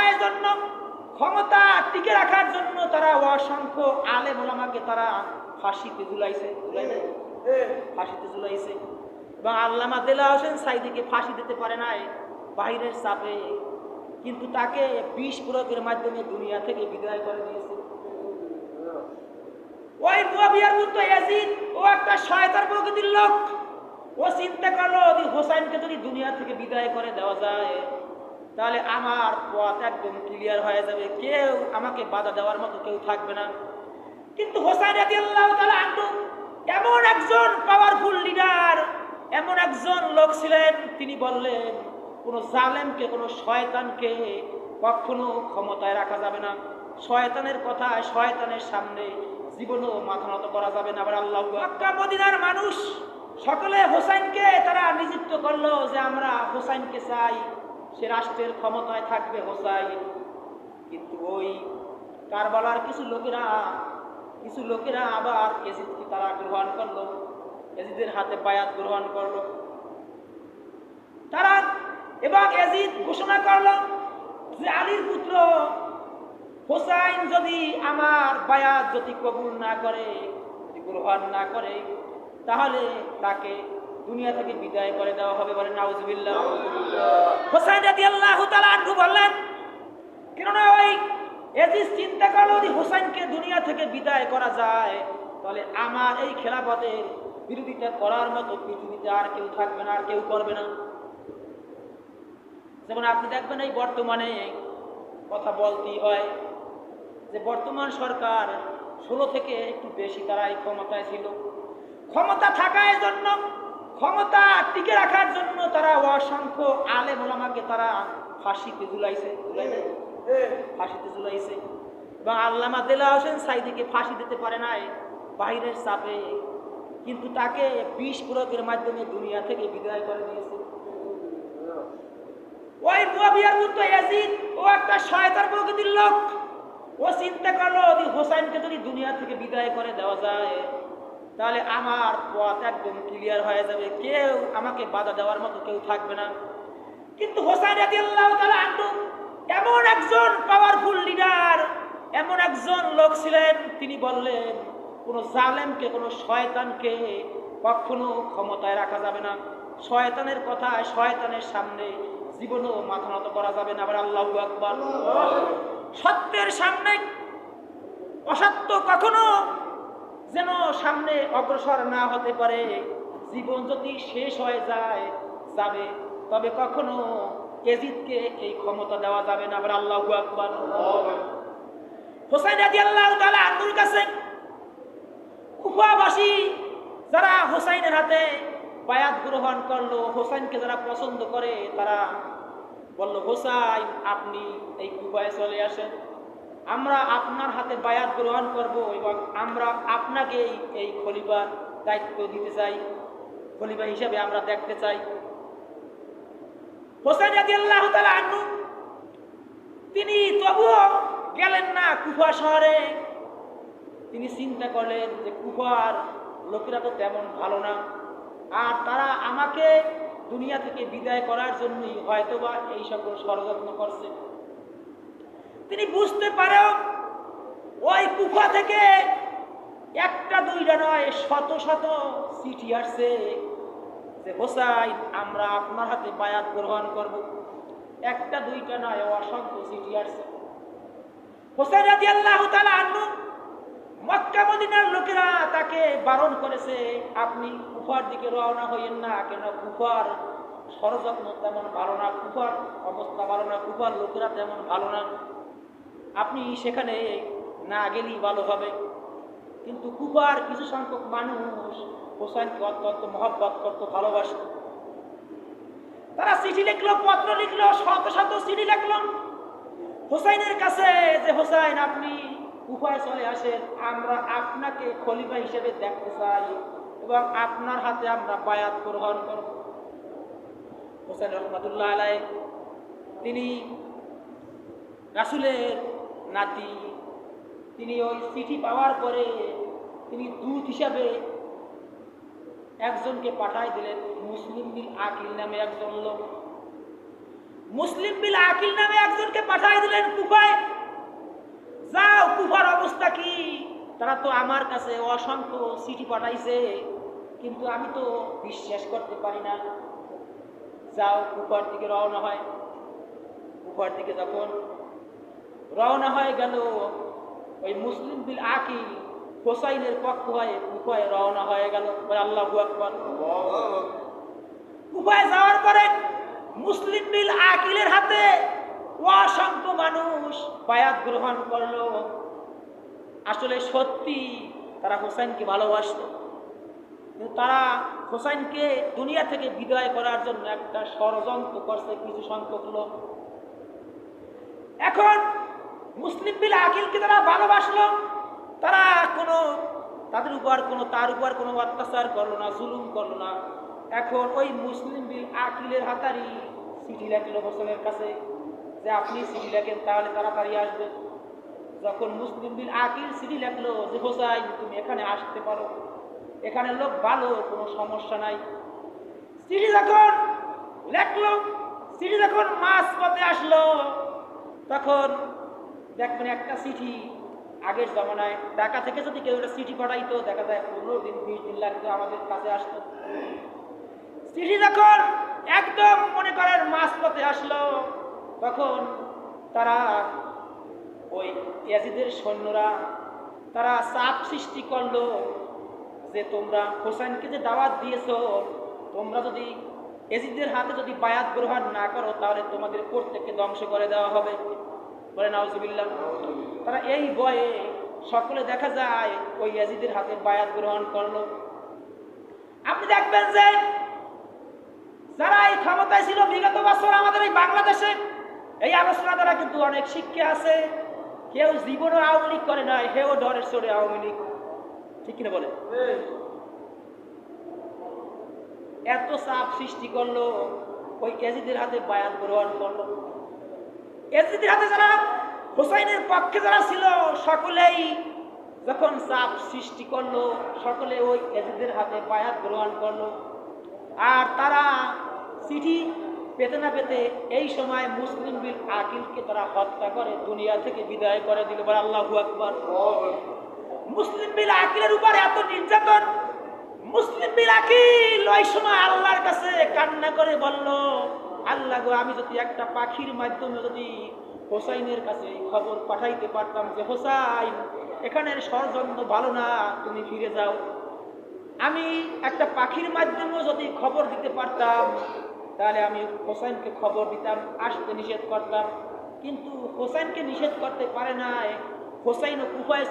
থাকার জন্য, ক্ষমতা টিকে রাখার জন্য তারা অসংখ্য আলে মোলামাকে তারা ফাঁসিতে ঝুলাইছে ফাঁসিতে ঝুলাইছে। এবং আল্লামা দেলা হোসেন সাইদিকে ফাঁসি দিতে পারে নাই, বাহিরের চাপে। কিন্তু তাকে বিষ প্রয়োগের মাধ্যমে দুনিয়া থেকে বিদায় করে দিয়েছে। ওই মুয়াবিয়ার মতো ইয়াজিদ, ও একটা শয়তান প্রকৃতির লোক। ও চিন্তা করল যদি হোসাইনকে যদি দুনিয়া থেকে বিদায় করে দেওয়া যায় তাহলে আমার পথ একদম ক্লিয়ার হয়ে যাবে। কেউ আমাকে বাধা দেওয়ার মতো কেউ থাকবে না। কিন্তু হোসাইন এমন একজন পাওয়ারফুল লিডার এমন একজন লোক ছিলেন, তিনি বললেন, কোনো জালেমকে, কোনো শয়তানকে কখনো ক্ষমতায় রাখা যাবে না। শয়তানের কথা শয়তানের সামনে জীবনও মাথা নত করা যাবে না। আবার আল্লাহ মক্কা মদিনার মানুষ সকলে হোসাইনকে তারা নিযুক্ত করল যে, আমরা হোসাইনকে চাই। সে রাষ্ট্রের ক্ষমতায় থাকবে হোসাইন। কিন্তু ওই কারবালার কিছু লোকেরা কিছু লোকেরা আবার এজিদকে তারা গ্রহণ করল এজিদের হাতে বায়াত গ্রহণ করল। তারা এবং এজিদ ঘোষণা করল যে আলীর পুত্র হোসাইন যদি আমার বায়াত যদি কবুল না করে গ্রহণ না করে, তাহলে তাকে দুনিয়া থেকে বিদায় করে দেওয়া হবে বলে নাউজুবিল্লাহ। হোসাইন রাদি আল্লাহ আনহু বললেন কেননা ওই এজিস চিন্তা করল যদি হোসাইনকে দুনিয়া থেকে বিদায় করা যায় তাহলে আমার এই খেলাপথের বিরোধিতা করার মতো পৃথিবীতে আর কেউ থাকবে না আর কেউ করবে না। যেমন আপনি দেখবেন এই বর্তমানে কথা বলতেই হয় যে বর্তমান সরকার ষোলো থেকে একটু বেশি তারা এই ক্ষমতায় ছিল। ক্ষমতা থাকায় জন্য ক্ষমতা টিকে রাখার জন্য তারা অসংখ্য আলে মোলামাকে তারা ফাঁসিতে ঝুলাইছে ফাঁসিতে ঝুলাইছে। এবং আল্লামা দেলা হোসেন সাইদিকে ফাঁসি দিতে পারে নাই, বাহিরের চাপে। কিন্তু তাকে বিষ প্রয়োগের মাধ্যমে দুনিয়া থেকে বিদায় করে দিয়েছে। ওই মুয়াবিয়ার মতো ইয়াজিদ, ও একটা শয়তান প্রকৃতির লোক। ও চিন্তা করল যদি হোসাইনকে যদি দুনিয়া থেকে বিদায় করে দেওয়া যায় তাহলে আমার পথ একদম ক্লিয়ার হয়ে যাবে। কেউ আমাকে বাধা দেওয়ার মতো কেউ থাকবে না। কিন্তু হোসাইন এমন একজন পাওয়ারফুল লিডার এমন একজন লোক ছিলেন তিনি বললেন কোনো জালেমকে কোনো শয়তানকে কখনো ক্ষমতায় রাখা যাবে না। শয়তানের কথা শয়তানের সামনে জীবনও মাথা নত করা যাবে না। আবার আল্লাহ আকবার। সত্যের সামনে অসত্য কখনো যেন সামনে অগ্রসর না হতে পারে, জীবন যদি শেষ হয়ে যায়, যাবে। তবে কখনো এজিদকে এই ক্ষমতা দেওয়া যাবে না, আবার আল্লাহ আকবার। হোসাইন রাজি আল্লাহ আব্দুল কাছে কুফাবাসী যারা হোসাইনের হাতে বায়াত গ্রহণ করল, হোসাইনকে যারা পছন্দ করে, তারা বলল, হোসাইন, আপনি এই কুফায় চলে আসেন। আমরা আপনার হাতে বায়াত গ্রহণ করব এবং আমরা আপনাকে এই এই খলিফার দায়িত্ব দিতে চাই। খলিফা হিসাবে আমরা দেখতে চাই। হোসেন তিনি তবুও গেলেন না কুফা শহরে। তিনি চিন্তা করলেন যে কুফার লোকেরা তো তেমন ভালো না। আর তারা আমাকে দুনিয়া থেকে বিদায় করার জন্যই হয়তোবা এই সকল ষড়যত্ন করছে। তিনি বুঝতে পারেও ওই কুফা থেকে একটা, দুইটা নয়, শত শত চিঠি আসছে যে, হোসাইন, আমরা আপনার হাতে বায়াত গ্রহণ করব। একটা, দুইটা নয়, অসংখ্য চিঠি আসছে। হোসেন রাজি আল্লাহ আনু মক্কা, মদিনার লোকেরা তাকে বারণ করেছে, আপনি কুফার দিকে রওনা হইয়েন না, কেন কুফার ষড়যত্ন তেমন ভালো না, কুফার অবস্থা ভালো না, কুফার লোকেরা তেমন ভালো না। আপনি সেখানে না গেলেই ভালো হবে। কিন্তু কুফার কিছু সংখ্যক মানুষ হোসাইনকে অত্যন্ত মহব্বত করতো, ভালোবাসত। তারা চিঠি লিখলো, পত্র লিখলো, শত শত চিঠি লিখলো। হোসাইনের কাছে যে, হোসাইন, আপনি উপায় চলে আসেন, আমরা আপনাকে খলিফা হিসেবে দেখতে চাই এবং আপনার হাতে আমরা বায়াত গ্রহণ করব। হোসেন রহমতুল্লাহ আলাই তিনি রাসুলের নাতি, তিনি ওই চিঠি পাওয়ার পরে তিনি দূত হিসাবে একজনকে পাঠাই দিলেন, মুসলিম বিল আকিল নামে একজন লোক। মুসলিম বিল আকিল নামে একজনকে পাঠাই দিলেন কুফায়। যাও, কুফার অবস্থা কি? তারা তো আমার কাছে অসংখ্য চিঠি পাঠাইছে, কিন্তু আমি তো বিশ্বাস করতে পারি না। যাও, কুফার দিকে রওনা হয়। কুফার দিকে যখন রওনা হয়ে গেল ওই মুসলিম বিল আকি হোসাইনের পক্ষ হয়ে কুফায় রওনা হয়ে গেল। আল্লাহ আকবর। কুফায় যাওয়ার পরে মুসলিম বিল আকিলের হাতে অসংখ্য মানুষ বায়াত গ্রহণ করল। আসলে সত্যি তারা হোসেনকে ভালোবাসত। কিন্তু তারা হোসেনকে দুনিয়া থেকে বিদায় করার জন্য একটা ষড়যন্ত্র করছে কিছু সংখ্যক লোক। এখন মুসলিম বিল আকিলকে তারা ভালোবাসলো। তারা কোনো, তাদের উপর কোনো, তার উপর কোনো অত্যাচার করল না, জুলুম করল না। এখন ওই মুসলিম বিল আকিলের হাতারি চিঠি লেখলো হোসেনের কাছে যে আপনি চিঠি লেখেন তাহলে তাড়াতাড়ি আসবে। যখন মুসলিম বিল আকিল চিঠি লেখলো যে হোসাই তুমি এখানে আসতে পারো। এখানে লোক ভালো, কোনো সমস্যা নাই। চিঠি যখন লেখলো চিঠি যখন মাছ পথে আসলো, তখন দেখবেন একটা চিঠি আগের জমানায়, ঢাকা থেকে যদি কেউ একটা চিঠি পাঠাইতো, দেখা যায় পনেরো দিন, বিশ দিন লাগতো আমাদের কাছে আসতো। চিঠি যখন একদম মনে করেন মাছ পথে আসলো, তখন তারা ওই ইয়াজিদের সৈন্যরা, তারা চাপ সৃষ্টি করল যে তোমরা হোসেনকে যে দাওয়াত দিয়েছ, তোমরা যদি এজিদের হাতে যদি বায়াত গ্রহণ না করো, তাহলে তোমাদের প্রত্যেককে ধ্বংস করে দেওয়া হবে। বলে, নাউজুবিল্লাহ। তারা এই বয়ে সকলে দেখা যায়, ওই ইয়াজিদের হাতে বায়াত গ্রহণ করল। আপনি দেখবেন যে যারা এই ক্ষমতায় ছিল, বিগত বছর আমাদের এই বাংলাদেশে, এই আলোচনা দ্বারা কিন্তু অনেক শিক্ষা আছে। কেউ জীবনও আওয়ামী লীগ করে নাই, হেও ডরের চড়ে আওয়ামী লীগ। ঠিক কিনা বলে এত চাপ সৃষ্টি করল, ওই এজিদের হাতে বায়াত গ্রহণ করল। এজিদের হাতে যারা হোসাইনের পক্ষে যারা ছিল, সকলেই যখন চাপ সৃষ্টি করল, সকলে ওই এজিদের হাতে বায়াত গ্রহণ করল। আর তারা চিঠি পেতে না পেতে এই সময় মুসলিম বিল আকিলকে তারা হত্যা করে, দুনিয়া থেকে বিদায় করে দিল বলে আল্লাহু আকবার। মুসলিম বিল আকিলের উপর এত নির্যাতন, মুসলিম বিল আকিল ওই সময় আল্লাহর কাছে কান্না করে বলল আল্লাহ গো, আমি যদি একটা পাখির মাধ্যমে যদি হোসাইনের কাছে খবর পাঠাইতে পারতাম যে, হোসাইন, এখানের ষড়যন্ত্র ভালো না, তুমি ফিরে যাও। আমি একটা পাখির মাধ্যমেও যদি খবর দিতে পারতাম, তাহলে আমি হোসেনকে খবর দিতাম, আসতে নিষেধ করতাম। কিন্তু হোসেনকে নিষেধ করতে পারে না হোসাইন ও কুফায়